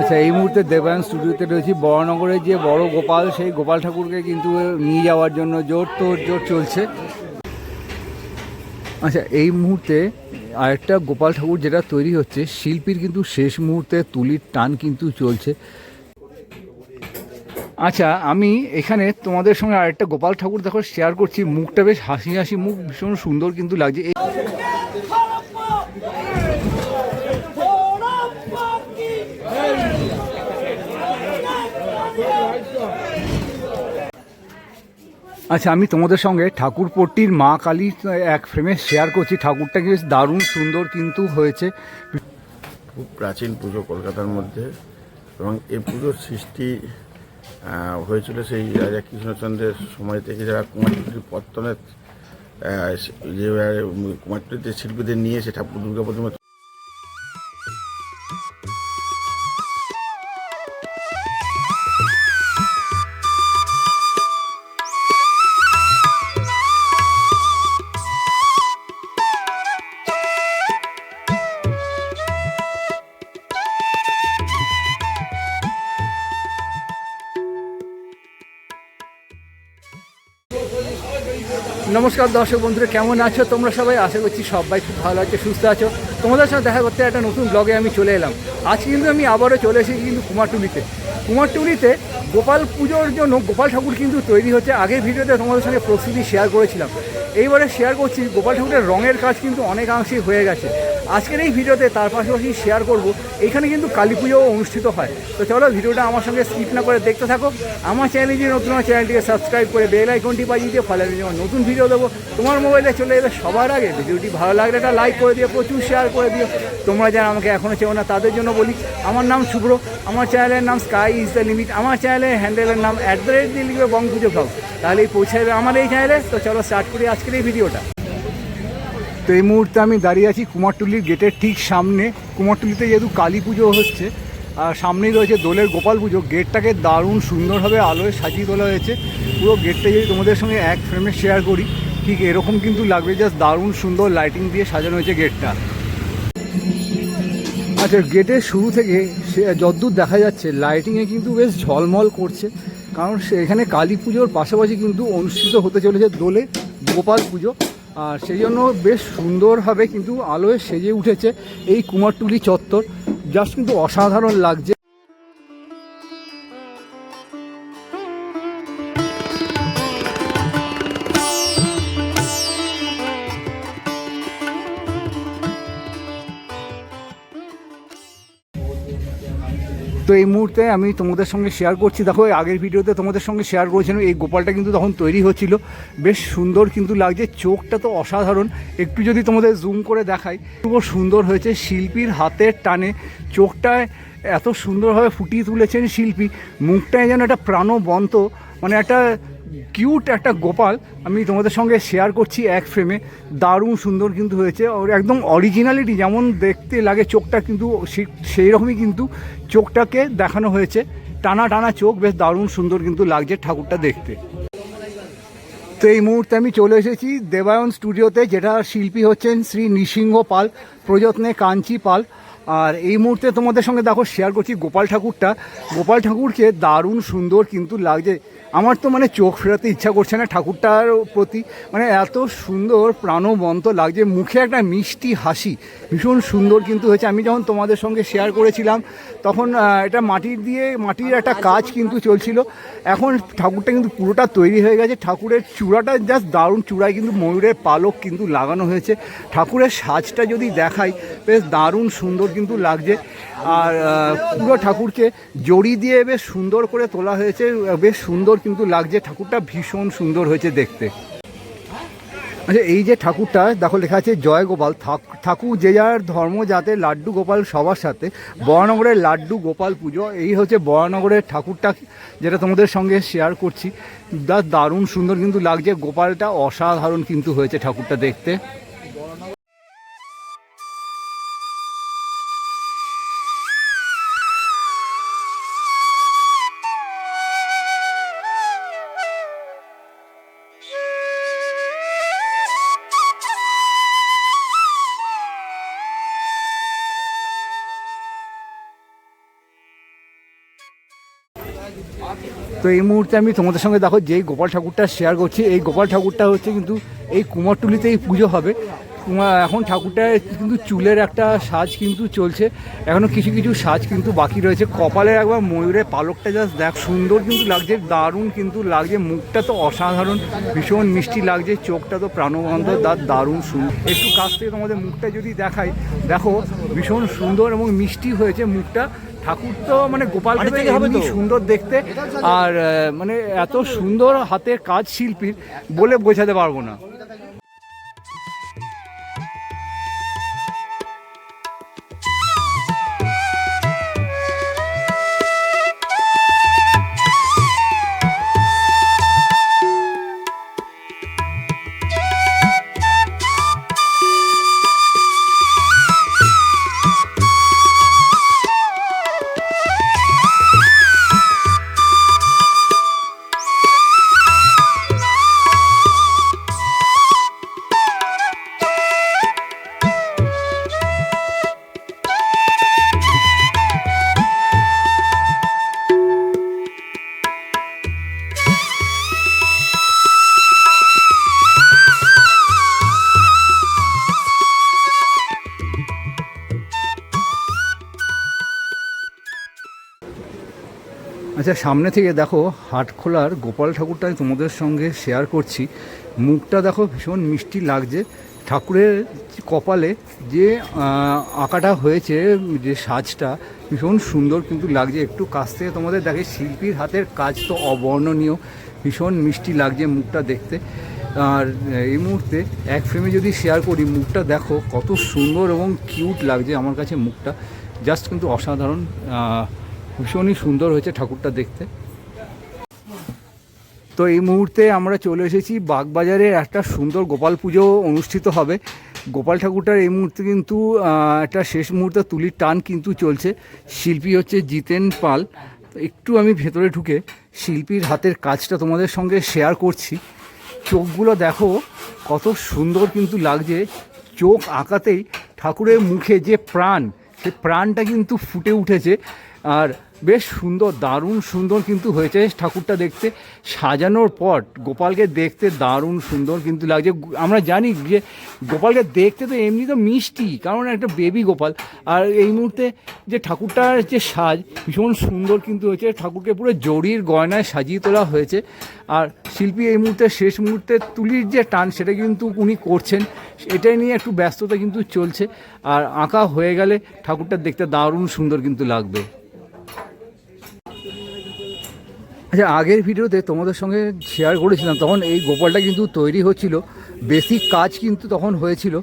আচ্ছা এই মুহূর্তে দেবায়ন স্টুডিওতে রয়েছি। বড়নগরের যে বড় গোপাল, সেই গোপাল ঠাকুরকে কিন্তু নিয়ে যাওয়ার জন্য জোর তোর জোর চলছে। আচ্ছা এই মুহূর্তে আরেকটা গোপাল ঠাকুর যেটা তৈরি হচ্ছে, শিল্পীর কিন্তু শেষ মুহূর্তে তুলির টান কিন্তু চলছে। আচ্ছা আমি এখানে তোমাদের সঙ্গে আরেকটা গোপাল ঠাকুর দেখো শেয়ার করছি। মুখটা বেশ হাসি হাসি, মুখ ভীষণ সুন্দর কিন্তু লাগছে। আচ্ছা আমি তোমাদের সঙ্গে ঠাকুরপট্টির মা কালী এক ফ্রেমে শেয়ার করছি। ঠাকুরটা বেশ দারুণ সুন্দর কিন্তু হয়েছে। খুব প্রাচীন পুজো কলকাতার মধ্যে এবং এই পুজোর সৃষ্টি হয়েছিল সেই রাজা কৃষ্ণচন্দ্রের সময় থেকে যারা কুমারটুলির পত্তনের যে কুমারটুলিতে শিল্পীদের নিয়ে এসে ঠাকুর দুর্গা নমস্কার দর্শক বন্ধুরা, কেমন আছো তোমরা সবাই? আশা করছি সবাই খুব ভালো আছো, সুস্থ আছো। তোমাদের সাথে দেখা করতে একটা নতুন ব্লগে আমি চলে এলাম। আজ কিন্তু আমি আবারও চলে এসেছি কিন্তু কুমারটুলিতে কুমারটুলিতে গোপাল পুজোর জন্য গোপাল ঠাকুর কিন্তু তৈরি হচ্ছে। আগের ভিডিওতে তোমাদের সঙ্গে প্রস্তুতি শেয়ার করেছিলাম। এইবারে শেয়ার করছি, গোপাল ঠাকুরের রঙের কাজ কিন্তু অনেকাংশেই হয়ে গেছে। আজকের এই ভিডিওতে তার পাশাপাশি শেয়ার করব। এখানে কিন্তু কালী পুজোও অনুষ্ঠিত হয়। তো চলো ভিডিওটা আমার সঙ্গে স্কিপ না করে দেখতে থাকো। আমার চ্যানেলে যে নতুন আমার চ্যানেলটিকে সাবস্ক্রাইব করে বেল আইকনটি বাজিয়ে দিয়ে ফলে আমি নতুন ভিডিও দেবো। তোমার মোবাইলে চলে এলে সবার আগে ভিডিওটি ভালো লাগলে একটা লাইক করে দিও, প্রচুর শেয়ার করে দিও। তোমরা যারা আমাকে এখনও চেও না, তাদের জন্য বলি, আমার নাম শুভ্র। আমার চ্যানেলের নাম স্কাই ইজ দ্য লিমিট আমার চ্যানেলের হ্যান্ডেলের নাম অ্যাট দ্য রেট দিয়ে লিখবে বং পুজো ব্লগ তাহলেই পৌঁছে যাবে আমার এই চ্যানেলে তো চলো স্টার্ট করি আজকের এই ভিডিওটা তো এই মুহূর্তে আমি দাঁড়িয়ে আছি কুমারটুলির গেটের ঠিক সামনে। কুমারটুলিতে যেহেতু কালী পুজো হচ্ছে, আর সামনেই রয়েছে দোলের গোপাল পুজো। গেটটাকে দারুণ সুন্দরভাবে আলোয় সাজিয়ে তোলা হয়েছে। পুরো গেটটা যদি তোমাদের সঙ্গে এক ফ্রেমে শেয়ার করি, ঠিক এরকম কিন্তু লাগবে জাস্ট দারুণ সুন্দর লাইটিং দিয়ে সাজানো হয়েছে গেটটা। আচ্ছা গেটের শুরু থেকে সে যদ্দূর দেখা যাচ্ছে লাইটিংয়ে কিন্তু বেশ ঝলমল করছে। কারণ সে এখানে কালী পুজোর পাশাপাশি কিন্তু অনুষ্ঠিত হতে চলেছে দোলে গোপাল পুজো। আর সেই জন্য বেশ সুন্দরভাবে কিন্তু আলোয় সেজে উঠেছে এই কুমারটুলি চত্বর। জাস্ট কিন্তু অসাধারণ লাগছে। তো এই মুহূর্তে আমি তোমাদের সঙ্গে শেয়ার করছি। দেখো আগের ভিডিওতে তোমাদের সঙ্গে শেয়ার করেছিলাম, এই গোপালটা কিন্তু তখন তৈরি হচ্ছিল। বেশ সুন্দর কিন্তু লাগছে, চোখটা তো অসাধারণ। একটু যদি তোমাদের জুম করে দেখাই, খুব সুন্দর হয়েছে শিল্পীর হাতের টানে। চোখটায় এত সুন্দরভাবে ফুটিয়ে তুলেছেন শিল্পী, মুখটায় যেন একটা প্রাণবন্ত মানে একটা কিউট একটা গোপাল আমি তোমাদের সঙ্গে শেয়ার করছি এক ফ্রেমে দারুণ সুন্দর কিন্তু হয়েছে। ওর একদম অরিজিনালিটি যেমন দেখতে লাগে চোখটা কিন্তু সেই রকমই কিন্তু চোখটাকে দেখানো হয়েছে। টানা টানা চোখ, বেশ দারুণ সুন্দর কিন্তু লাগছে ঠাকুরটা দেখতে। তো এই মুহূর্তে আমি চলে এসেছি দেবায়ন স্টুডিওতে যেটা শিল্পী হচ্ছেন শ্রী নৃসিংহ পাল, প্রযত্নে কাঞ্চি পাল। আর এই মুহূর্তে তোমাদের সঙ্গে দেখো শেয়ার করছি গোপাল ঠাকুরটা। গোপাল ঠাকুরকে দারুণ সুন্দর কিন্তু লাগছে। আমার তো মানে চোখ ফেরাতে ইচ্ছা করছে না ঠাকুরটার প্রতি। মানে এত সুন্দর প্রাণবন্ত লাগছে, মুখে একটা মিষ্টি হাসি, ভীষণ সুন্দর কিন্তু হয়েছে। আমি যখন তোমাদের সঙ্গে শেয়ার করেছিলাম, তখন এটা মাটির দিয়ে, মাটির একটা কাজ কিন্তু চলছিল। এখন ঠাকুরটা কিন্তু পুরোটা তৈরি হয়ে গেছে। ঠাকুরের চূড়াটা জাস্ট দারুণ চূড়ায় কিন্তু ময়ূরের পালক কিন্তু লাগানো হয়েছে। ঠাকুরের সাজটা যদি দেখাই, বেশ দারুণ সুন্দর কিন্তু লাগছে। আর পুরো ঠাকুরকে জড়ি দিয়ে বেশ সুন্দর করে তোলা হয়েছে। বেশ সুন্দর কিন্তু লাগছে। ঠাকুরটা ভীষণ সুন্দর হয়েছে দেখতে। আচ্ছা এই যে ঠাকুরটা, দেখো, লেখা আছে, জয় গোপাল ঠাকুর যে যার ধর্ম যাতে, লাড্ডু গোপাল সবার সাথে। বরানগরের লাড্ডু গোপাল পুজো, এই হচ্ছে বরানগরের ঠাকুরটা যেটা তোমাদের সঙ্গে শেয়ার করছি। দা, দারুণ সুন্দর কিন্তু লাগছে। গোপালটা অসাধারণ কিন্তু হয়েছে ঠাকুরটা দেখতে। তো এই মুহূর্তে আমি তোমাদের সঙ্গে দেখো যেই গোপাল ঠাকুরটা শেয়ার করছি, এই গোপাল ঠাকুরটা হচ্ছে কিন্তু এই কুমারটুলিতেই পুজো হবে। এখন ঠাকুরটা কিন্তু চুলের একটা সাজ কিন্তু চলছে। এখনও কিছু কিছু সাজ কিন্তু বাকি রয়েছে। কপালের একবার ময়ূরের পালকটা জাস্ট দেখ, সুন্দর কিন্তু লাগছে, দারুণ কিন্তু লাগছে। মুখটা তো অসাধারণ, ভীষণ মিষ্টি লাগছে, চোখটা তো প্রাণবন্ধ দাঁত দারুণ সুন্দর একটু কাছ থেকে তোমাদের মুখটা যদি দেখাই, দেখো ভীষণ সুন্দর এবং মিষ্টি হয়েছে মুখটা। ঠাকুর তো মানে গোপাল সুন্দর দেখতে। আর মানে এত সুন্দর হাতের কাজ শিল্পীর বলে বোঝাতে পারব না। আচ্ছা সামনে থেকে দেখো হাটখোলার গোপাল ঠাকুরটা আমি তোমাদের সঙ্গে শেয়ার করছি। মুখটা দেখো, ভীষণ মিষ্টি লাগছে। ঠাকুরের কপালে যে আঁকাটা হয়েছে, যে সাজটা, ভীষণ সুন্দর কিন্তু লাগছে। একটু কাছ থেকে তোমাদের দেখে, শিল্পীর হাতের কাজ তো অবর্ণনীয়, ভীষণ মিষ্টি লাগছে মুখটা দেখতে। আর এই মুহূর্তে এক ফ্রেমে যদি শেয়ার করি, মুখটা দেখো, কত সুন্দর এবং কিউট লাগছে আমার কাছে মুখটা। জাস্ট কিন্তু অসাধারণ ভীষণই সুন্দর হয়েছে ঠাকুরটা দেখতে। তো এই মুহূর্তে আমরা চলে এসেছি বাগবাজারে একটা সুন্দর গোপাল পুজো অনুষ্ঠিত হবে। গোপাল ঠাকুরটার এই মুহূর্তে কিন্তু একটা শেষ মুহূর্তে তুলির টান কিন্তু চলছে। শিল্পী হচ্ছে জিতেন পাল। একটু আমি ভেতরে ঢুকে শিল্পীর হাতের কাজটা তোমাদের সঙ্গে শেয়ার করছি। চোখগুলো দেখো, কত সুন্দর কিন্তু লাগছে। চোখ আঁকাতেই ঠাকুরের মুখে যে প্রাণ সে প্রাণটা কিন্তু ফুটে উঠেছে। আর বেশ সুন্দর, দারুণ সুন্দর কিন্তু হয়েছে। ঠাকুরটা দেখতে সাজানোর পর গোপালকে দেখতে দারুণ সুন্দর কিন্তু লাগছে। আমরা জানি যে গোপালকে দেখতে তো এমনি তো মিষ্টি, কারণ একটা বেবি গোপাল। আর এই মুহূর্তে যে ঠাকুরটার যে সাজ ভীষণ সুন্দর কিন্তু হয়েছে। ঠাকুরকে পুরো জরির গয়নায় সাজিয়ে তোলা হয়েছে। আর শিল্পী এই মুহূর্তে, শেষ মুহূর্তে তুলির যে টান, সেটা কিন্তু উনি করছেন। এটাই নিয়ে একটু ব্যস্ততা কিন্তু চলছে। আর আঁকা হয়ে গেলে ঠাকুরটা দেখতে দারুণ সুন্দর কিন্তু লাগবে। আচ্ছা আগের ভিডিওতে তোমাদের সঙ্গে শেয়ার করেছিলাম, তখন এই গোপালটা কিন্তু তৈরি হচ্ছিল। বেসিক কাজ কিন্তু তখন হয়েছিল।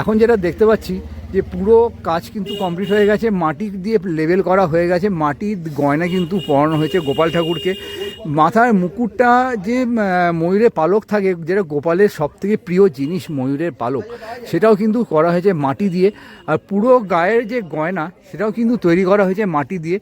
এখন যেটা দেখতে পাচ্ছি যে পুরো কাজ কিন্তু কমপ্লিট হয়ে গেছে। মাটি দিয়ে লেভেল করা হয়ে গেছে। মাটির গয়না কিন্তু পরানো হয়েছে গোপাল ঠাকুরকে। মাথার মুকুটটা যে ময়ূরের পালক থাকে, যেটা গোপালের সব থেকে প্রিয় জিনিস ময়ূরের পালক, সেটাও কিন্তু করা হয়েছে মাটি দিয়ে। আর পুরো গায়ের যে গয়না, সেটাও কিন্তু তৈরি করা হয়েছে মাটি দিয়ে।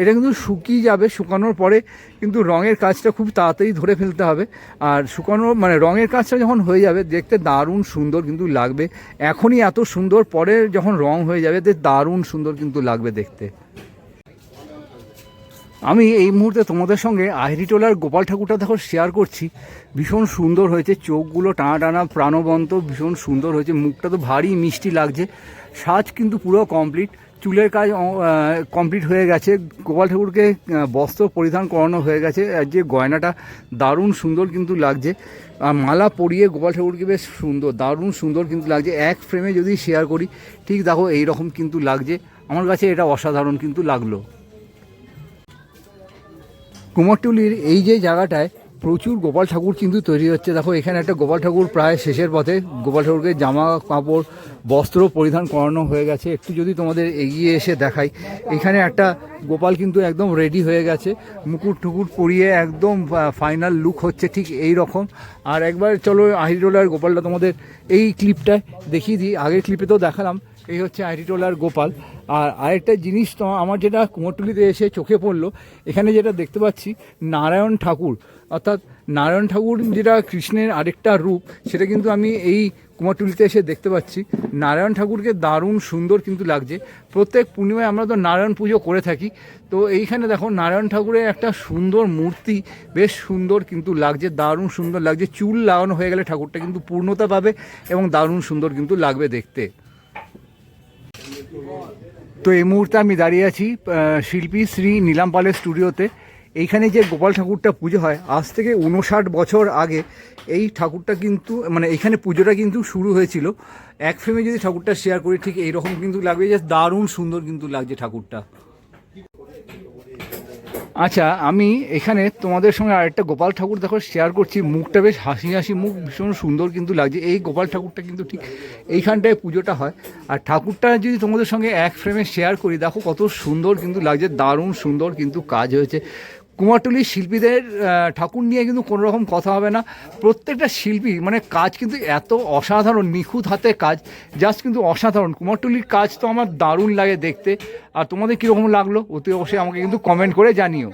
এটা কিন্তু শুকিয়ে যাবে, শুকানোর পরে কিন্তু রঙের কাজটা খুব তাড়াতাড়ি ধরে ফেলতে হবে। আর শুকানো মানে রঙের কাজটা যখন হয়ে যাবে, দেখতে দারুণ সুন্দর কিন্তু লাগবে। এখনই এত সুন্দর, পরে যখন রং হয়ে যাবে দারুণ সুন্দর কিন্তু লাগবে দেখতে। আমি এই মুহূর্তে তোমাদের সঙ্গে আহিরিটোলার গোপাল ঠাকুরটা দেখো শেয়ার করছি। ভীষণ সুন্দর হয়েছে, চোখগুলো টানা টানা প্রাণবন্ত, ভীষণ সুন্দর হয়েছে, মুখটা তো ভারী মিষ্টি লাগছে। সাজ কিন্তু পুরো কমপ্লিট চুলের কাজ কমপ্লিট হয়ে গেছে। গোপাল ঠাকুরকে বস্ত্র পরিধান করানো হয়ে গেছে। আর যে গয়নাটা দারুণ সুন্দর কিন্তু লাগছে। আর মালা পরিয়ে গোপাল ঠাকুরকে বেশ সুন্দর, দারুণ সুন্দর কিন্তু লাগছে। এক ফ্রেমে যদি শেয়ার করি, ঠিক দেখো এই রকম কিন্তু লাগছে। আমার কাছে এটা অসাধারণ কিন্তু লাগল। কুমারটুলির এই যে জায়গাটায় প্রচুর গোপাল ঠাকুর কিন্তু তৈরি হচ্ছে। দেখো, এখানে একটা গোপাল ঠাকুর প্রায় শেষের পথে। গোপাল ঠাকুরকে জামা কাপড়, বস্ত্র পরিধান করানো হয়ে গেছে। একটু যদি তোমাদের এগিয়ে এসে দেখাই, এখানে একটা গোপাল কিন্তু একদম রেডি হয়ে গেছে। মুকুট টুকুট পরিয়ে একদম ফাইনাল লুক হচ্ছে ঠিক এই রকম। আর একবার চলো আহিরোলার গোপালটা তোমাদের এই ক্লিপটায় দেখিয়ে দিই। আগের ক্লিপে তো দেখালাম এই হচ্ছে আইটিটোলার গোপাল। আর আরেকটা জিনিস তো আমার যেটা কুমোরটুলিতে এসে চোখে পড়ল, এখানে যেটা দেখতে পাচ্ছি, নারায়ণ ঠাকুর। অর্থাৎ নারায়ণ ঠাকুর যেটা কৃষ্ণের আরেকটা রূপ, সেটা কিন্তু আমি এই কুমারটুলিতে এসে দেখতে পাচ্ছি। নারায়ণ ঠাকুরকে দারুণ সুন্দর কিন্তু লাগছে। প্রত্যেক পূর্ণিমায় আমরা তো নারায়ণ পুজো করে থাকি। তো এইখানে দেখো, নারায়ণ ঠাকুরের একটা সুন্দর মূর্তি বেশ সুন্দর কিন্তু লাগছে, দারুণ সুন্দর লাগছে। চুল লাগানো হয়ে গেলে ঠাকুরটা কিন্তু পূর্ণতা পাবে এবং দারুণ সুন্দর কিন্তু লাগবে দেখতে। তো এই মুহূর্তে আমি দাঁড়িয়ে আছি শিল্পী শ্রী নীলাম পালের স্টুডিওতে। এইখানে যে গোপাল ঠাকুরটা পুজো হয়, আজ থেকে উনষাট বছর আগে এই ঠাকুরটা কিন্তু মানে এখানে পুজোটা কিন্তু শুরু হয়েছিল। এক ফ্রেমে যদি ঠাকুরটা শেয়ার করি, ঠিক এইরকম কিন্তু লাগবে যে দারুণ সুন্দর কিন্তু লাগছে ঠাকুরটা। আচ্ছা আমি এখানে তোমাদের সঙ্গে আরেকটা গোপাল ঠাকুর দেখো শেয়ার করছি। মুখটা বেশ হাসি হাসি মুখ, ভীষণ সুন্দর কিন্তু লাগছে। এই গোপাল ঠাকুরটা কিন্তু ঠিক এইখানটায় পুজোটা হয়। আর ঠাকুরটা যদি তোমাদের সঙ্গে এক ফ্রেমে শেয়ার করি, দেখো কত সুন্দর কিন্তু লাগছে, দারুণ সুন্দর কিন্তু কাজ হয়েছে। কুমারটুলির শিল্পীদের ঠাকুর নিয়ে কিন্তু কোনো রকম কথা হবে না। প্রত্যেকটা শিল্পী মানে কাজ কিন্তু এত অসাধারণ, নিখুঁত হাতে কাজ জাস্ট কিন্তু অসাধারণ। কুমারটুলির কাজ তো আমার দারুণ লাগে দেখতে। আর তোমাদের কীরকম লাগল, অতি অবশ্যই আমাকে কিন্তু কমেন্ট করে জানিও।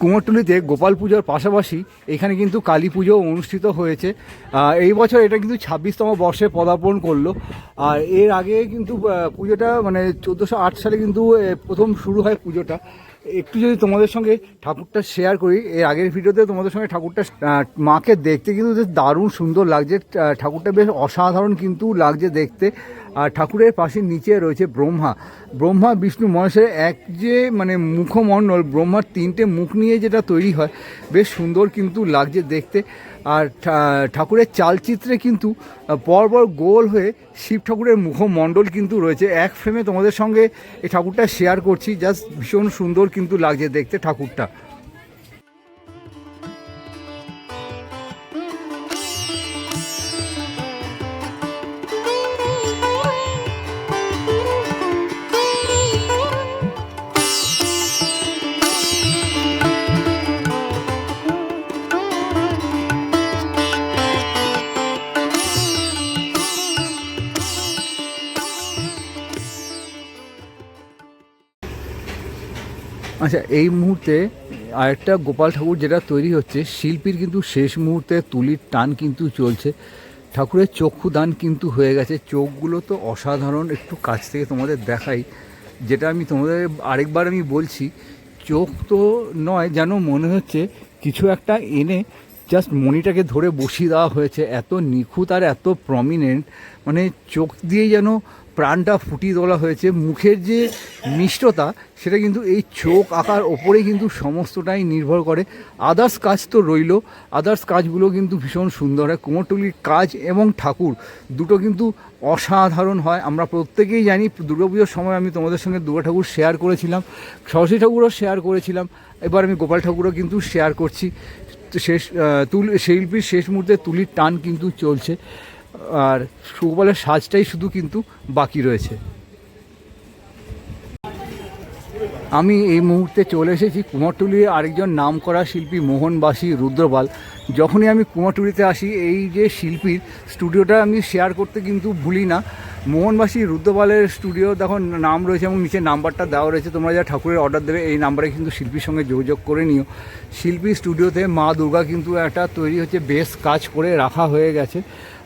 কুমারটুলিতে গোপাল পুজোর পাশাপাশি এখানে কিন্তু কালী পুজো অনুষ্ঠিত হয়েছে। এই বছর এটা কিন্তু ছাব্বিশতম বর্ষে পদার্পণ করল। আর এর আগে কিন্তু পুজোটা মানে চোদ্দোশো সালে কিন্তু প্রথম শুরু হয় পুজোটা। একটু যদি তোমাদের সঙ্গে ঠাকুরটা শেয়ার করি, এর আগের ভিডিওতে তোমাদের সঙ্গে ঠাকুরটা মাকে দেখতে কিন্তু দারুণ সুন্দর লাগছে। ঠাকুরটা বেশ অসাধারণ কিন্তু লাগছে দেখতে। আর ঠাকুরের পাশে নিচে রয়েছে ব্রহ্মা। ব্রহ্মা, বিষ্ণু মহেশের এক যে মানে মুখমণ্ডল, ব্রহ্মার তিনটে মুখ নিয়ে যেটা তৈরি হয়, বেশ সুন্দর কিন্তু লাগছে দেখতে। আর ঠাকুরের চালচিত্রে কিন্তু পরপর গোল হয়ে শিব ঠাকুরের মুখমণ্ডল কিন্তু রয়েছে। এক ফ্রেমে তোমাদের সঙ্গে এই ঠাকুরটা শেয়ার করছি। জাস্ট ভীষণ সুন্দর কিন্তু লাগছে দেখতে ঠাকুরটা। আচ্ছা এই মুহূর্তে আরেকটা গোপাল ঠাকুর যেটা তৈরি হচ্ছে, শিল্পীর কিন্তু শেষ মুহূর্তে তুলির টান কিন্তু চলছে। ঠাকুরের চক্ষু দান কিন্তু হয়ে গেছে। চোখগুলো তো অসাধারণ, একটু কাছ থেকে তোমাদের দেখাই। যেটা আমি তোমাদের আরেকবার আমি বলছি, চোখ তো নয়, যেন মনে হচ্ছে কিছু একটা এনে জাস্ট মণিটাকে ধরে বসিয়ে দেওয়া হয়েছে। এত নিখুঁত আর এত প্রমিনেন্ট মানে চোখ দিয়ে যেন প্রাণটা ফুটিয়ে তোলা হয়েছে। মুখের যে মিষ্টতা, সেটা কিন্তু এই চোখ আঁকার ওপরে কিন্তু সমস্তটাই নির্ভর করে। আদার্স কাজ তো রইল। আদার্স কাজগুলো কিন্তু ভীষণ সুন্দর হয়। কুমোরটুলির কাজ এবং ঠাকুর দুটো কিন্তু অসাধারণ হয়। আমরা প্রত্যেকেই জানি দুর্গাপুজোর সময় আমি তোমাদের সঙ্গে দুর্গা ঠাকুর শেয়ার করেছিলাম। সরস্বতী ঠাকুরও শেয়ার করেছিলাম। এবার আমি গোপাল ঠাকুরও কিন্তু শেয়ার করছি। শেষ তুল শিল্পীর শেষ মুহূর্তে তুলির টান কিন্তু চলছে। আর সুগোপালের সাজটাই শুধু কিন্তু বাকি রয়েছে। আমি এই মুহূর্তে চলে এসেছি কুমারটুলির আরেকজন নামকরা শিল্পী মোহনবাসী রুদ্রপাল। যখনই আমি কুমারটুলিতে আসি, এই যে শিল্পীর স্টুডিওটা আমি শেয়ার করতে কিন্তু ভুলি না। মোহনবাসী রুদ্রপালের স্টুডিও, দেখো, নাম রয়েছে এবং নিচে নাম্বারটা দেওয়া রয়েছে। তোমরা যা ঠাকুরের অর্ডার দেবে, এই নাম্বারে কিন্তু শিল্পীর সঙ্গে যোগাযোগ করে নিও। শিল্পী স্টুডিওতে মা দুর্গা কিন্তু একটা তৈরি হচ্ছে বেশ কাজ করে রাখা হয়ে গেছে।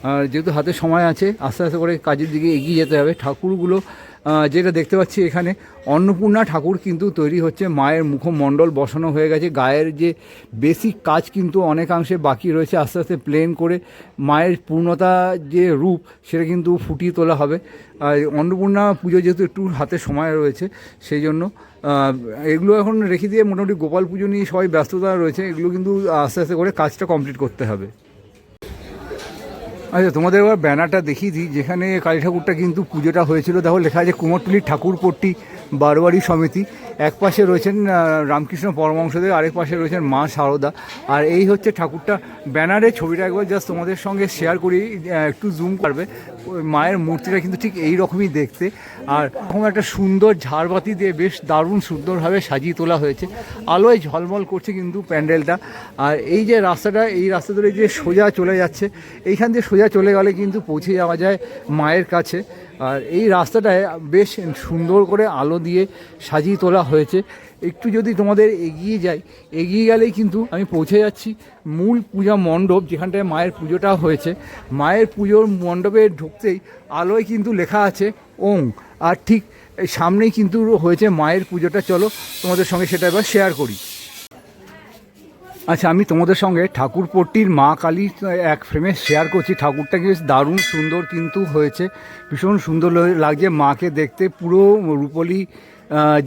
আর যেহেতু হাতে সময় আছে, আস্তে আস্তে করে কাজের দিকে এগিয়ে যেতে হবে। ঠাকুরগুলো যেটা দেখতে পাচ্ছি এখানে, অন্নপূর্ণা ঠাকুর কিন্তু তৈরি হচ্ছে। মায়ের মুখমণ্ডল বসানো হয়ে গেছে। গায়ের যে বেসিক কাজ কিন্তু অনেকাংশে বাকি রয়েছে। আস্তে আস্তে প্লেন করে মায়ের পূর্ণতা যে রূপ, সেটা কিন্তু ফুটিয়ে তোলা হবে। আর অন্নপূর্ণা পুজো যেহেতু একটু হাতে সময় রয়েছে, সেই জন্য এগুলো এখন রেখে দিয়ে মোটামুটি গোপাল পুজো নিয়ে সবাই ব্যস্ততা রয়েছে। এগুলো কিন্তু আস্তে আস্তে করে কাজটা কমপ্লিট করতে হবে। আচ্ছা তোমাদের এবার ব্যানারটা দেখিয়ে দিই, যেখানে কালী ঠাকুরটা কিন্তু পুজোটা হয়েছিল। দেখো, লেখা আছে কুমোরটুলির ঠাকুরপট্টি, বারোয়ারি সমিতি। এক পাশে রয়েছেন রামকৃষ্ণ পরমংশদেব আরেক পাশে রয়েছেন মা শারদা আর এই হচ্ছে ঠাকুরটা ব্যানারে ছবিটা একবার জাস্ট তোমাদের সঙ্গে শেয়ার করি একটু জুম করবে। মায়ের মূর্তিটা কিন্তু ঠিক এই রকমই দেখতে। আর এরকম একটা সুন্দর ঝাড়বাতি দিয়ে বেশ দারুণ সুন্দরভাবে সাজিয়ে তোলা হয়েছে। আলোয় ঝলমল করছে কিন্তু প্যান্ডেলটা। আর এই যে রাস্তাটা, এই রাস্তা ধরে যে সোজা চলে যাচ্ছে, এইখান দিয়ে সোজা চলে গেলে কিন্তু পৌঁছে যাওয়া যায় মায়ের কাছে। আর এই রাস্তাটায় বেশ সুন্দর করে আলো দিয়ে সাজিয়ে তোলা হয়েছে। একটু যদি তোমাদের এগিয়ে যাই, এগিয়ে গেলেই কিন্তু আমি পৌঁছে যাচ্ছি মূল পূজা মণ্ডপ, যেখানটায় মায়ের পুজোটা হয়েছে। মায়ের পুজোর মণ্ডপে ঢুকতেই আলোয় কিন্তু লেখা আছে, ওং। আর ঠিক সামনেই কিন্তু হয়েছে মায়ের পুজোটা। চলো তোমাদের সঙ্গে সেটা এবার শেয়ার করি। আচ্ছা আমি তোমাদের সঙ্গে ঠাকুরপট্টির মা কালী এক ফ্রেমে শেয়ার করছি। ঠাকুরটা বেশ দারুণ সুন্দর কিন্তু হয়েছে। ভীষণ সুন্দর লাগছে মাকে দেখতে। পুরো রূপলি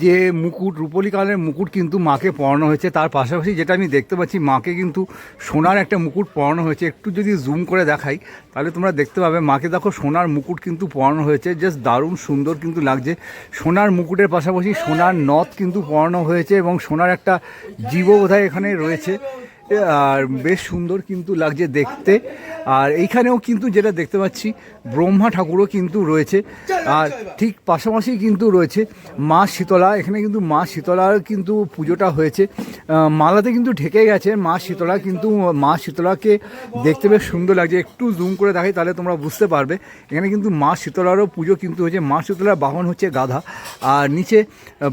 যে মুকুট, রূপলি কালারের মুকুট কিন্তু মাকে পরানো হয়েছে। তার পাশাপাশি যেটা আমি দেখতে পাচ্ছি, মাকে কিন্তু সোনার একটা মুকুট পরানো হয়েছে। একটু যদি জুম করে দেখাই, তাহলে তোমরা দেখতে পাবে, মাকে দেখো সোনার মুকুট কিন্তু পরানো হয়েছে। জাস্ট দারুণ সুন্দর কিন্তু লাগছে। সোনার মুকুটের পাশাপাশি সোনার নথ কিন্তু পরানো হয়েছে এবং সোনার একটা জীব বোধহয় এখানে রয়েছে। আর বেশ সুন্দর কিন্তু লাগছে দেখতে। আর এইখানেও কিন্তু যেটা দেখতে পাচ্ছি ব্রহ্মা ঠাকুরও কিন্তু রয়েছে। আর ঠিক পাশাপাশি কিন্তু রয়েছে মা শীতলা। এখানে কিন্তু মা শীতলার কিন্তু পুজোটা হয়েছে। মালাতে কিন্তু ঢেকে গেছে। মা শীতলা কিন্তু মা শীতলাকে দেখতে বেশ সুন্দর লাগছে। একটু জুম করে দেখাই তাহলে তোমরা বুঝতে পারবে। এখানে কিন্তু মা শীতলারও পুজো কিন্তু হয়েছে। মা শীতলার বাহন হচ্ছে গাধা। আর নিচে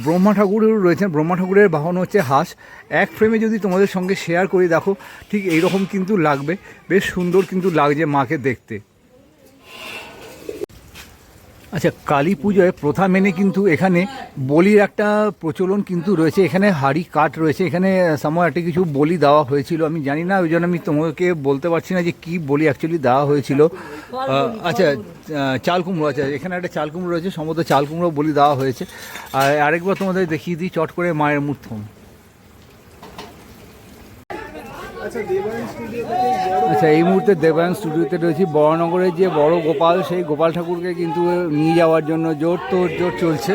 ব্রহ্মা ঠাকুর রয়েছেন। ব্রহ্মা ঠাকুরের বাহন হচ্ছে হাঁস। এক ফ্রেমে যদি তোমাদের সঙ্গে শেয়ার করি দেখো ঠিক এইরকম কিন্তু লাগবে। বেশ সুন্দর কিন্তু লাগছে মাকে দেখতে। আচ্ছা কালী পুজোয় প্রথা মেনে কিন্তু এখানে বলির একটা প্রচলন কিন্তু রয়েছে। এখানে হাড়ি কাঠ রয়েছে। এখানে সময় একটা কিছু বলি দেওয়া হয়েছিল। আমি জানি না, ওই জন্য আমি তোমাকে বলতে পারছি না যে কি বলি অ্যাকচুয়ালি দেওয়া হয়েছিল। আচ্ছা চাল কুমড়ো আচ্ছা এখানে একটা চাল কুমড়ো রয়েছে, সম্ভবত চাল কুমড়ো বলি দেওয়া হয়েছে। আর আরেকবার তোমাদের দেখিয়ে দিই, চট করে মায়ের মূর্থম আচ্ছা এই মুহূর্তে দেবায়ন স্টুডিওতে রয়েছি। বড়নগরের যে বড় গোপাল সেই গোপাল ঠাকুরকে কিন্তু নিয়ে যাওয়ার জন্য জোর তোর জোর চলছে।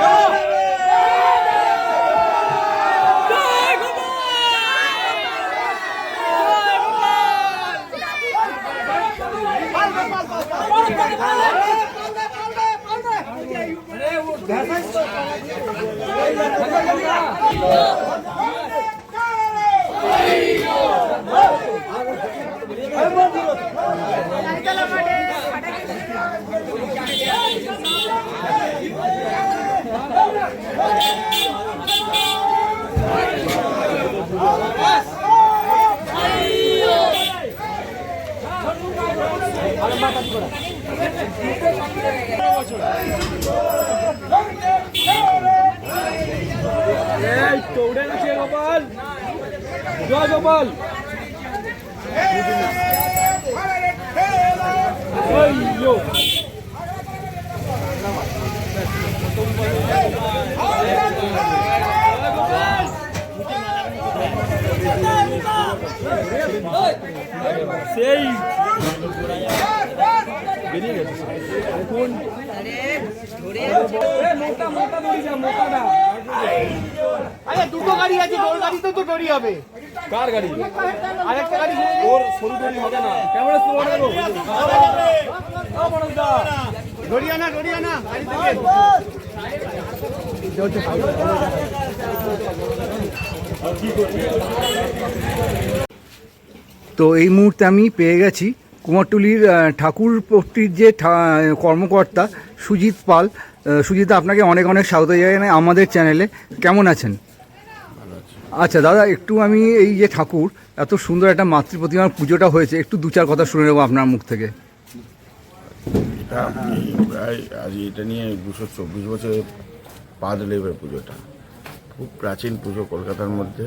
Oh! Para, para, para. এই তো উড়ে গেছে গোপাল। জয় গোপাল। সেই বেরিয়ে গেছে। আরে দুটো গাড়ি আছে তোর গাড়িতে তো দড়ি হবে। কার গাড়ি? আরেকটা গাড়ি ওর সরু দড়ি হবে না। ক্যামেরা তো বড় দেবো দড়ি আনা দড়ি আনা গাড়ি থেকে। তো এই মুহূর্তে আমি পেয়ে গেছি কুমারটুলির আহ, ঠাকুরপট্টির যে কর্মকর্তা সুজিত পাল সুজিত আপনাকে অনেক অনেক স্বাগত জানাই আমাদের চ্যানেলে। কেমন আছেন? আচ্ছা দাদা একটু আমি এই যে ঠাকুর এত সুন্দর একটা মাতৃ প্রতিমার পুজোটা হয়েছে একটু দু চার কথা শুনে নেব আপনার মুখ থেকে। আজ এটা নিয়ে দুশো চব্বিশ বছর পা দিলে পুজোটা। খুব প্রাচীন পুজো কলকাতার মধ্যে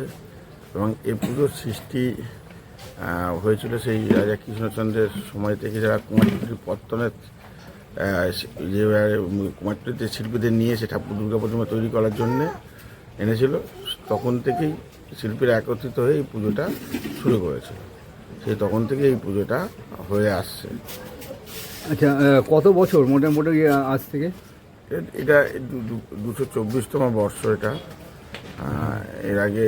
এবং এই পুজোর সৃষ্টি হয়েছিল সেই রাজা কৃষ্ণচন্দ্রের সময় থেকে যারা কুমারটুলির পত্তনের যে কুমারটুলিতে শিল্পীদের নিয়ে সে ঠাকুর দুর্গা প্রতিমা তৈরি করার জন্যে এনেছিল তখন থেকেই শিল্পীরা একত্রিত হয়ে এই পুজোটা শুরু করেছিল। সেই তখন থেকে এই পুজোটা হয়ে আসছে। আচ্ছা কত বছর মোটামুটি আজ থেকে? এটা দুশো চব্বিশতম বর্ষ এটা। এর আগে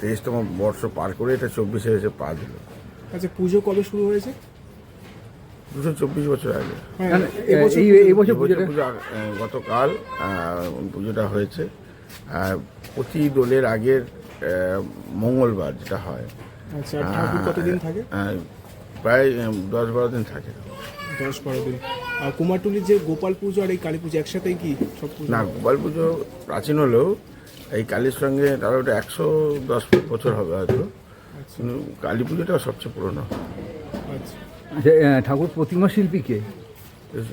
তেইশতম বর্ষ পার করে এটা চব্বিশে এসে পা দিল। আচ্ছা পুজো কবে শুরু হয়েছে? দুশো চব্বিশ বছর আগে। এই বছর পুজোটা গতকাল পুজোটা হয়েছে। আর প্রতি দোলের আগের মঙ্গলবার যেটা হয়। আচ্ছা কতদিন থাকে? প্রায় দশ বারো দিন থাকে। দশ বারো দিন। আর কুমারটুলির যে গোপাল পুজো আর এই কালী পুজো একসাথেই কি সব না গোপাল পুজো প্রাচীন হলেও এই কালীর সঙ্গে তার ওটা একশো দশ বছর হবে হয়তো। কিন্তু কালী পুজোটা সবচেয়ে পুরনো। আচ্ছা। আচ্ছা আহ, ঠাকুর প্রতিমা শিল্পী কে?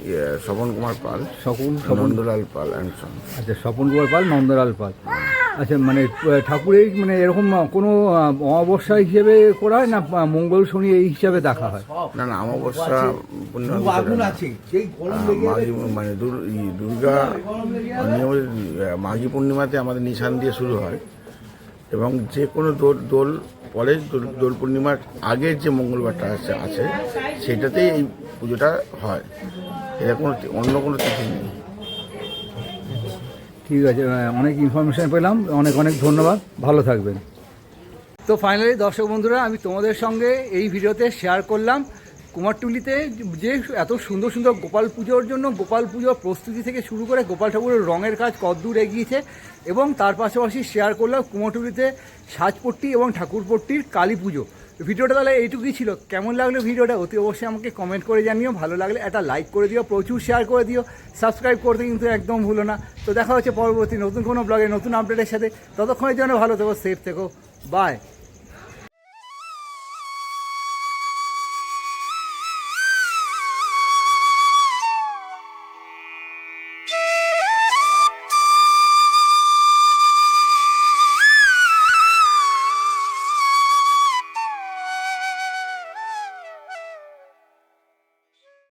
ইয়ে, স্বপন কুমার পাল স্বপন স্বপন। নন্দলাল পাল অ্যান্ড সন আচ্ছা স্বপন কুমার পাল নন্দলাল পাল। আচ্ছা মানে ঠাকুরের মানে এরকম কোনো অমাবস্যা হিসেবে করা হয় না মঙ্গল শনি এই হিসাবে দেখা হয়? না না অমাবস্যা পূর্ণ মানে দুর্গা মাঘী পূর্ণিমাতে আমাদের নিশান দিয়ে শুরু হয়। এবং যে কোনো দোল দোল পরে দোল- দোল পূর্ণিমার আগের যে মঙ্গলবারটা আছে আছে সেটাতেই এই পুজোটা হয়। এটা কোনো অন্য কোনো তিথি নেই। ঠিক আছে অনেক ইনফরমেশন পেলাম, অনেক অনেক ধন্যবাদ, ভালো থাকবেন। তো ফাইনালি দর্শক বন্ধুরা, আমি তোমাদের সঙ্গে এই ভিডিওতে শেয়ার করলাম কুমারটুলিতে যে এত সুন্দর সুন্দর গোপাল পুজোর জন্য, গোপাল পুজোর প্রস্তুতি থেকে শুরু করে গোপাল ঠাকুরের রঙের কাজ কদ্দূর এগিয়েছে এবং তার পাশাপাশি শেয়ার করলাম কুমারটুলিতে সাজপট্টি এবং ঠাকুরপট্টির কালী পুজো। ভিডিওটা তাহলে এইটুকুই ছিল। কেমন লাগল ভিডিওটা অতি অবশ্যই আমাকে কমেন্ট করে জানিও। ভালো লাগলে একটা লাইক করে দিও, প্রচুর শেয়ার করে দিও। সাবস্ক্রাইব করতে কিন্তু একদম ভুলো না। তো দেখা হচ্ছে পরবর্তী নতুন কোনো ব্লগে নতুন আপডেটের সাথে। ততক্ষণের জন্য ভালো থেকো সেফ থেকো। বাই